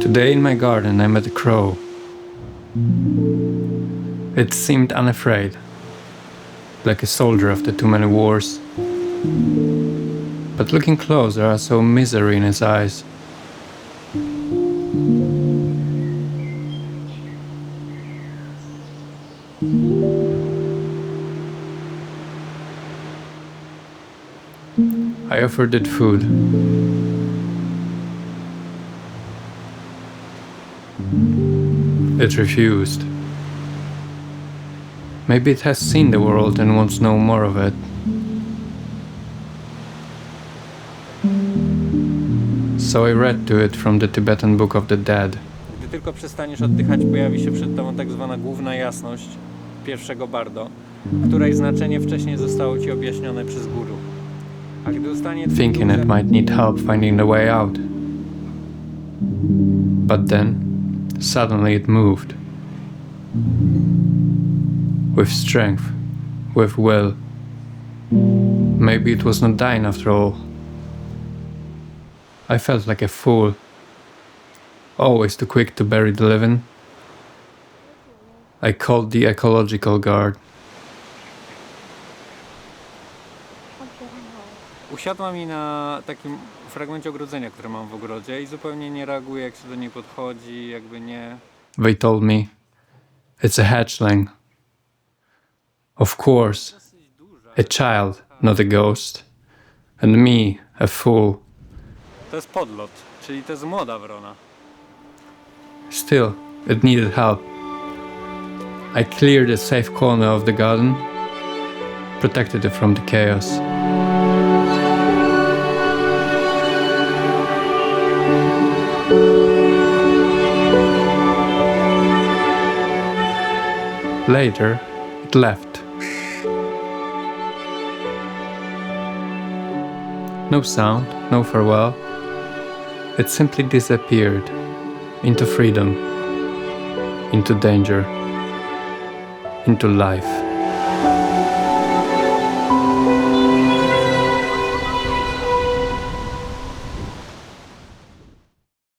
Today in my garden I met a crow. It seemed unafraid, like a soldier after too many wars. But looking closer, I saw misery in his eyes. I offered it food. It refused. Maybe it has seen the world and wants no more of it. So I read to it from the Tibetan Book of the Dead. Gdy tylko przestaniesz oddychać, pojawi się przed tobą tak zwana główna jasność pierwszego bardo, której znaczenie wcześniej zostało ci objaśnione przez guru. A gdy ustanie thinking it might need help finding the way out. But then, suddenly it moved. With strength, with will. Maybe it was not dying after all. I felt like a fool. Always too quick to bury the living. I called the ecological guard. Usiadła mi na takim fragmencie ogrodzenia, które mam w ogrodzie i zupełnie nie reaguje, jak się do niej podchodzi, jakby nie... They told me, it's a hatchling. Of course, a child, not a ghost. And me, a fool. To jest podlot, czyli to jest młoda wrona. Still, it needed help. I cleared a safe corner of the garden, protected it from the chaos. Later, it left. No sound, no farewell. It simply disappeared into freedom, into danger, into life.